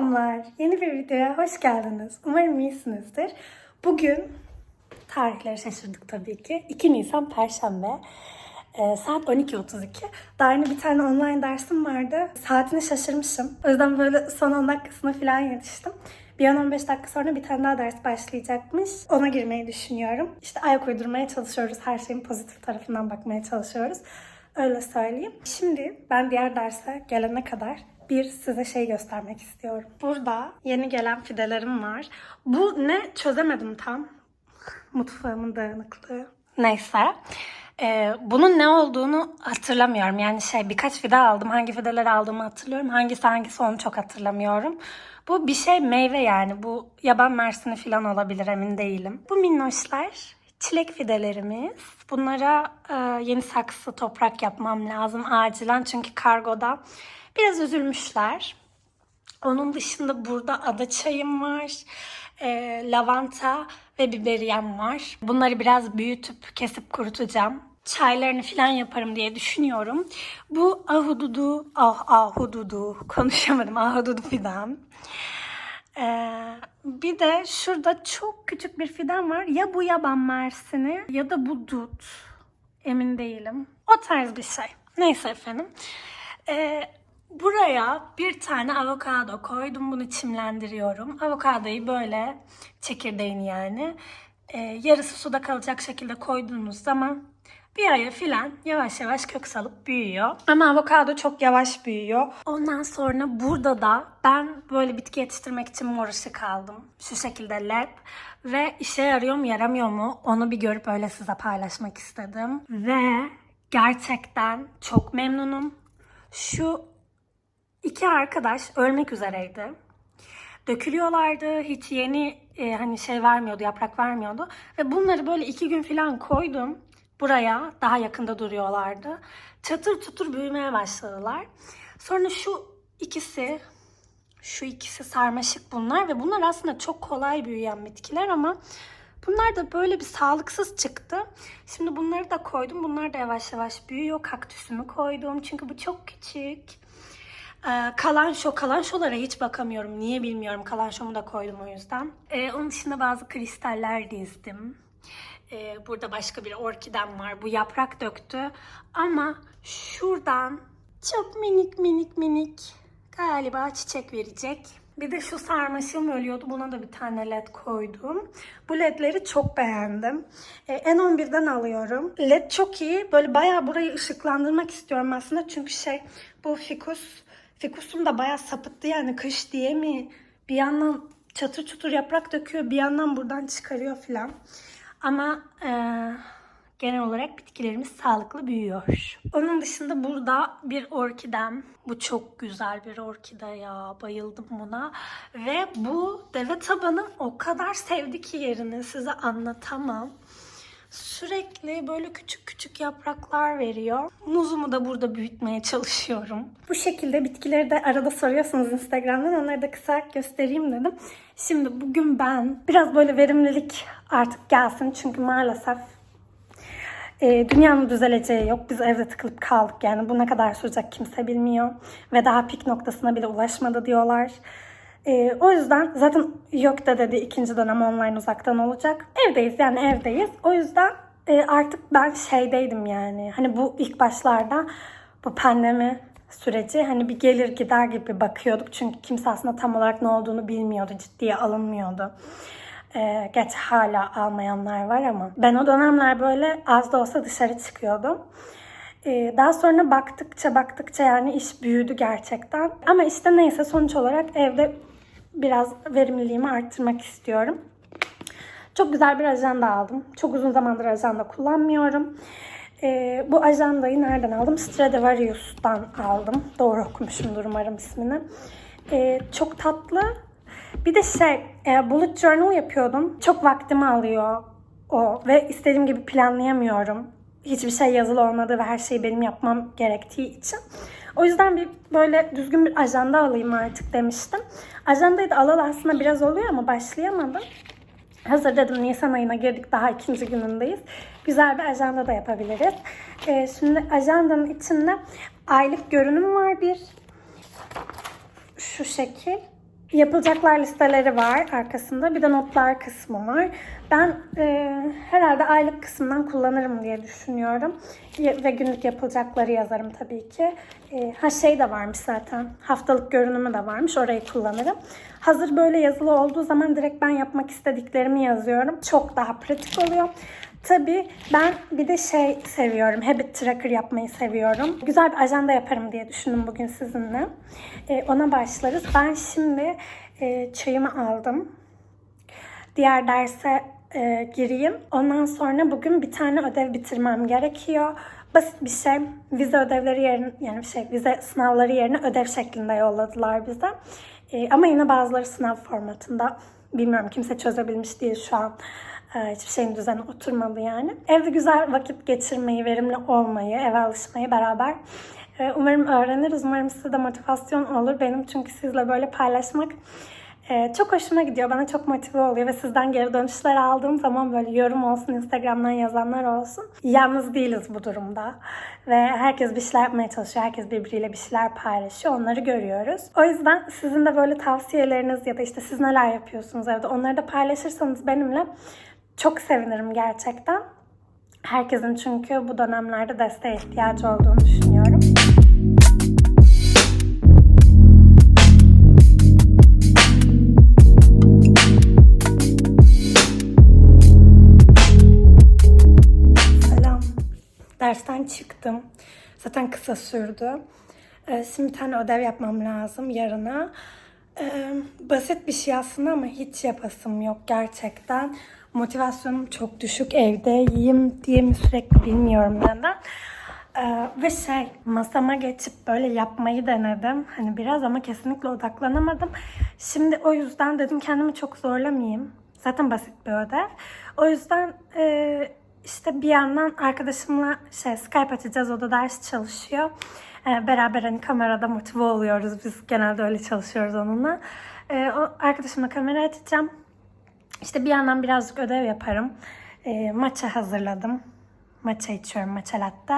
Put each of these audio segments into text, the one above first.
Selamlar. Yeni bir videoya hoş geldiniz. Umarım iyisinizdir. Bugün tarihleri şaşırdık tabii ki. 2 Nisan Perşembe. Ee, saat 12.32. Daha yeni bir tane online dersim vardı. Saatini şaşırmışım. O yüzden böyle son 10 dakikasına falan yetiştim. Bir 10-15 dakika sonra bir tane daha ders başlayacakmış. Ona girmeyi düşünüyorum. İşte ayak uydurmaya çalışıyoruz. Her şeyin pozitif tarafından bakmaya çalışıyoruz. Öyle söyleyeyim. Şimdi ben diğer derse gelene kadar bir size şey göstermek istiyorum. Burada yeni gelen fidelerim var. Bu ne çözemedim tam. Mutfağımın dağınıklığı. Neyse. Ee, bunun ne olduğunu hatırlamıyorum. Yani şey birkaç fide aldım. Hangi fideleri aldığımı hatırlıyorum. Hangisi hangisi onu çok hatırlamıyorum. Bu bir şey meyve yani. Bu yaban mersini falan olabilir emin değilim. Bu minnoşlar çilek fidelerimiz. Bunlara e, yeni saksı toprak yapmam lazım acilen. Çünkü kargoda biraz üzülmüşler. Onun dışında burada ada çayım var. e, lavanta ve biberiyem var. Bunları biraz büyütüp kesip kurutacağım. Çaylarını falan yaparım diye düşünüyorum. Bu ahududu, ah ahududu, konuşamadım ahududu fidan. Ee, bir de şurada çok küçük bir fidan var. Ya bu yaban mersini ya da bu dut. Emin değilim. O tarz bir şey. Neyse efendim. Ee, buraya bir tane avokado koydum. Bunu çimlendiriyorum. Avokadoyu böyle çekirdeğini yani e, yarısı suda kalacak şekilde koyduğunuz zaman bir aya filan yavaş yavaş kök salıp büyüyor. Ama avokado çok yavaş büyüyor. Ondan sonra burada da ben böyle bitki yetiştirmek için mor ışık aldım. Şu şekilde led. Ve işe yarıyor mu yaramıyor mu onu bir görüp öyle size paylaşmak istedim. Ve gerçekten çok memnunum. Şu iki arkadaş ölmek üzereydi dökülüyorlardı. Hiç yeni e, hani şey vermiyordu, yaprak vermiyordu. Ve bunları böyle iki gün falan koydum buraya. Daha yakında duruyorlardı. Çatır çutur büyümeye başladılar. Sonra şu ikisi, şu ikisi sarmaşık bunlar ve bunlar aslında çok kolay büyüyen bitkiler ama bunlar da böyle bir sağlıksız çıktı. Şimdi bunları da koydum. Bunlar da yavaş yavaş büyüyor. Kaktüsümü koydum çünkü bu çok küçük. Ee, kalanşo, kalanşolara hiç bakamıyorum. Niye bilmiyorum. Kalanşomu da koydum o yüzden. Ee, onun dışında bazı kristaller dizdim. Ee, burada başka bir orkidem var. Bu yaprak döktü. Ama şuradan çok minik minik minik galiba çiçek verecek. Bir de şu sarmaşığım ölüyordu. Buna da bir tane led koydum. Bu ledleri çok beğendim. Ee, N11'den alıyorum. Led çok iyi. Böyle bayağı burayı ışıklandırmak istiyorum aslında. Çünkü şey bu fikus Fikusum da bayağı sapıttı yani kış diye mi? Bir yandan çatır çutur yaprak döküyor, bir yandan buradan çıkarıyor filan. Ama e, genel olarak bitkilerimiz sağlıklı büyüyor. Onun dışında burada bir orkidem. Bu çok güzel bir orkide ya. Bayıldım buna. Ve bu deve tabanım o kadar sevdi ki yerini size anlatamam. Sürekli böyle küçük küçük yapraklar veriyor. Muzumu da burada büyütmeye çalışıyorum. Bu şekilde bitkileri de arada soruyorsunuz Instagram'dan. Onları da kısa göstereyim dedim. Şimdi bugün ben biraz böyle verimlilik artık gelsin. Çünkü maalesef e, dünyanın düzeleceği yok. Biz evde tıkılıp kaldık yani. Bu ne kadar sürecek kimse bilmiyor. Ve daha pik noktasına bile ulaşmadı diyorlar. Ee, o yüzden zaten yok da dedi ikinci dönem online uzaktan olacak. Evdeyiz yani evdeyiz. O yüzden e, artık ben şeydeydim yani. Hani bu ilk başlarda bu pandemi süreci hani bir gelir gider gibi bakıyorduk. Çünkü kimse aslında tam olarak ne olduğunu bilmiyordu. Ciddiye alınmıyordu. Ee, geç hala almayanlar var ama. Ben o dönemler böyle az da olsa dışarı çıkıyordum. Ee, daha sonra baktıkça baktıkça yani iş büyüdü gerçekten. Ama işte neyse sonuç olarak evde biraz verimliliğimi arttırmak istiyorum. Çok güzel bir ajanda aldım. Çok uzun zamandır ajanda kullanmıyorum. Ee, bu ajandayı nereden aldım? Stradivarius'tan aldım. Doğru okumuşumdur umarım ismini. Ee, çok tatlı. Bir de şey, e, bullet journal yapıyordum. Çok vaktimi alıyor o ve istediğim gibi planlayamıyorum. Hiçbir şey yazılı olmadığı ve her şeyi benim yapmam gerektiği için. O yüzden bir böyle düzgün bir ajanda alayım artık demiştim. Ajandayı da alalı aslında biraz oluyor ama başlayamadım. Hazır dedim Nisan ayına girdik daha ikinci günündeyiz. Güzel bir ajanda da yapabiliriz. Ee, şimdi ajandanın içinde aylık görünüm var bir. Şu şekil. Yapılacaklar listeleri var arkasında. Bir de notlar kısmı var. Ben e, herhalde aylık kısmından kullanırım diye düşünüyorum. Ve günlük yapılacakları yazarım tabii ki. E, ha şey de varmış zaten. Haftalık görünümü de varmış. Orayı kullanırım. Hazır böyle yazılı olduğu zaman direkt ben yapmak istediklerimi yazıyorum. Çok daha pratik oluyor. Tabii ben bir de şey seviyorum. Habit tracker yapmayı seviyorum. Güzel bir ajanda yaparım diye düşündüm bugün sizinle. Ee, ona başlarız. Ben şimdi e, çayımı aldım. Diğer derse e, gireyim. Ondan sonra bugün bir tane ödev bitirmem gerekiyor. Basit bir şey. Vize ödevleri yerine yani şey vize sınavları yerine ödev şeklinde yolladılar bize. E, ama yine bazıları sınav formatında. Bilmiyorum kimse çözebilmiş değil şu an. E, hiçbir şeyin düzeni oturmadı yani. Evde güzel vakit geçirmeyi, verimli olmayı, eve alışmayı beraber e, umarım öğreniriz. Umarım size de motivasyon olur. Benim çünkü sizle böyle paylaşmak ee, çok hoşuma gidiyor. Bana çok motive oluyor ve sizden geri dönüşler aldığım zaman böyle yorum olsun, Instagram'dan yazanlar olsun. Yalnız değiliz bu durumda. Ve herkes bir şeyler yapmaya çalışıyor. Herkes birbiriyle bir şeyler paylaşıyor. Onları görüyoruz. O yüzden sizin de böyle tavsiyeleriniz ya da işte siz neler yapıyorsunuz evde onları da paylaşırsanız benimle çok sevinirim gerçekten. Herkesin çünkü bu dönemlerde desteğe ihtiyacı olduğunu düşünüyorum. Selam. Dersten çıktım. Zaten kısa sürdü. Ee, Şimdi bir tane ödev yapmam lazım yarına. Ee, Basit bir şey aslında ama hiç yapasım yok gerçekten. Motivasyonum çok düşük. Evde yiyeyim diye mi sürekli bilmiyorum neden. Ee, ve şey masama geçip böyle yapmayı denedim. Hani biraz ama kesinlikle odaklanamadım. Şimdi o yüzden dedim kendimi çok zorlamayayım. Zaten basit bir ödev. O yüzden e, işte bir yandan arkadaşımla şey Skype açacağız. O da ders çalışıyor. Ee, beraber hani kamerada motive oluyoruz. Biz genelde öyle çalışıyoruz onunla. Ee, o arkadaşımla kamera açacağım. İşte bir yandan birazcık ödev yaparım. Ee, maça hazırladım. Maça içiyorum, maça latte.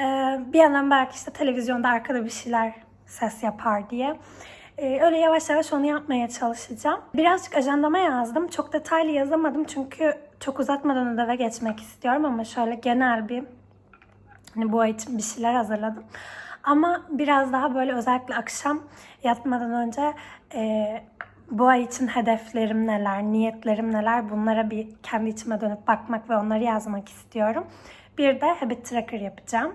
Ee, bir yandan belki işte televizyonda arkada bir şeyler ses yapar diye. Ee, öyle yavaş yavaş onu yapmaya çalışacağım. Birazcık ajandama yazdım. Çok detaylı yazamadım çünkü çok uzatmadan ödeve geçmek istiyorum ama şöyle genel bir Hani bu ay için bir şeyler hazırladım. Ama biraz daha böyle özellikle akşam yatmadan önce e, bu ay için hedeflerim neler, niyetlerim neler bunlara bir kendi içime dönüp bakmak ve onları yazmak istiyorum. Bir de habit tracker yapacağım.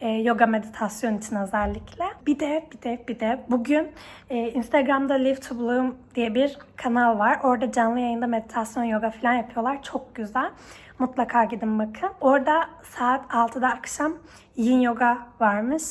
E, yoga meditasyon için özellikle. Bir de bir de bir de bugün e, Instagram'da Live to Bloom diye bir kanal var. Orada canlı yayında meditasyon, yoga falan yapıyorlar. Çok güzel. Mutlaka gidin bakın. Orada saat 6'da akşam yin yoga varmış.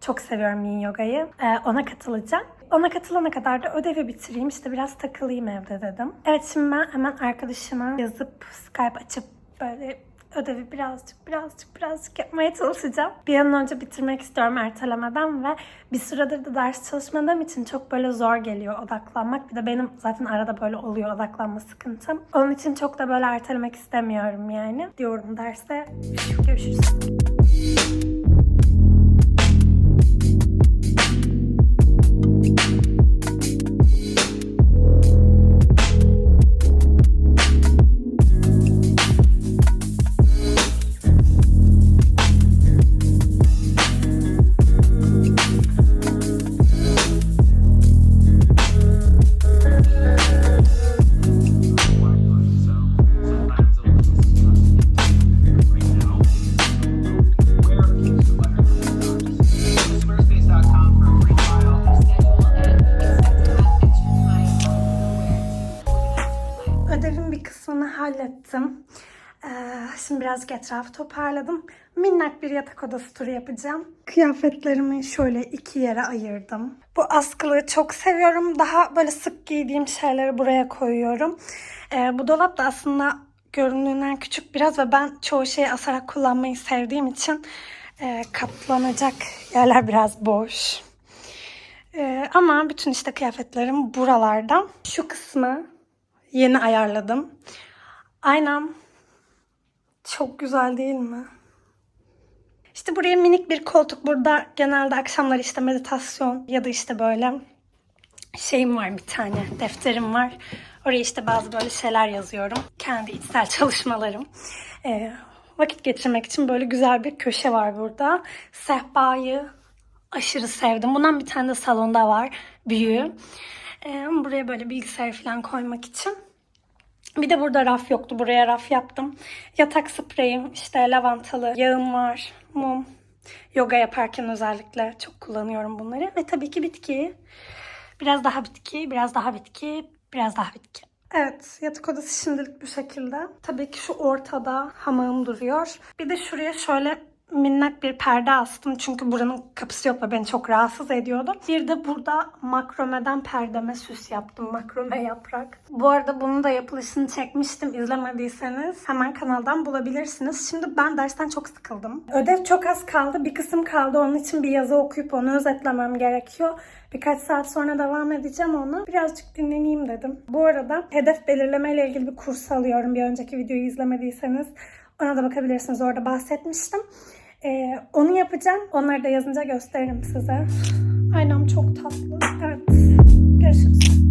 Çok seviyorum yin yogayı. Ee, ona katılacağım. Ona katılana kadar da ödevi bitireyim. İşte biraz takılayım evde dedim. Evet şimdi ben hemen arkadaşıma yazıp Skype açıp böyle ödevi birazcık birazcık birazcık yapmaya çalışacağım. Bir an önce bitirmek istiyorum ertelemeden ve bir süredir de ders çalışmadığım için çok böyle zor geliyor odaklanmak. Bir de benim zaten arada böyle oluyor odaklanma sıkıntım. Onun için çok da böyle ertelemek istemiyorum yani. Diyorum derste. Görüşürüz. Hallettim. Ee, şimdi birazcık etrafı toparladım. Minnak bir yatak odası turu yapacağım. Kıyafetlerimi şöyle iki yere ayırdım. Bu askılığı çok seviyorum. Daha böyle sık giydiğim şeyleri buraya koyuyorum. Ee, bu dolap da aslında göründüğünden küçük biraz ve ben çoğu şeyi asarak kullanmayı sevdiğim için e, kaplanacak yerler biraz boş. Ee, ama bütün işte kıyafetlerim buralarda. Şu kısmı yeni ayarladım. Aynam çok güzel değil mi? İşte buraya minik bir koltuk. Burada genelde akşamları işte meditasyon ya da işte böyle şeyim var bir tane defterim var. Oraya işte bazı böyle şeyler yazıyorum. Kendi içsel çalışmalarım. Ee, vakit geçirmek için böyle güzel bir köşe var burada. Sehpayı aşırı sevdim. Bundan bir tane de salonda var. Büyüğü. Ee, buraya böyle bilgisayar falan koymak için. Bir de burada raf yoktu. Buraya raf yaptım. Yatak spreyim, işte lavantalı yağım var, mum. Yoga yaparken özellikle çok kullanıyorum bunları. Ve tabii ki bitki. Biraz daha bitki, biraz daha bitki, biraz daha bitki. Evet, yatak odası şimdilik bu şekilde. Tabii ki şu ortada hamağım duruyor. Bir de şuraya şöyle minnak bir perde astım. Çünkü buranın kapısı yok ve beni çok rahatsız ediyordu. Bir de burada makromeden perdeme süs yaptım. Makrome yaprak. Bu arada bunun da yapılışını çekmiştim. İzlemediyseniz hemen kanaldan bulabilirsiniz. Şimdi ben dersten çok sıkıldım. Ödev çok az kaldı. Bir kısım kaldı. Onun için bir yazı okuyup onu özetlemem gerekiyor. Birkaç saat sonra devam edeceğim onu. Birazcık dinleneyim dedim. Bu arada hedef belirleme ile ilgili bir kurs alıyorum. Bir önceki videoyu izlemediyseniz ona da bakabilirsiniz. Orada bahsetmiştim. Ee, onu yapacağım. Onları da yazınca gösteririm size. Aynam çok tatlı. Evet. Görüşürüz.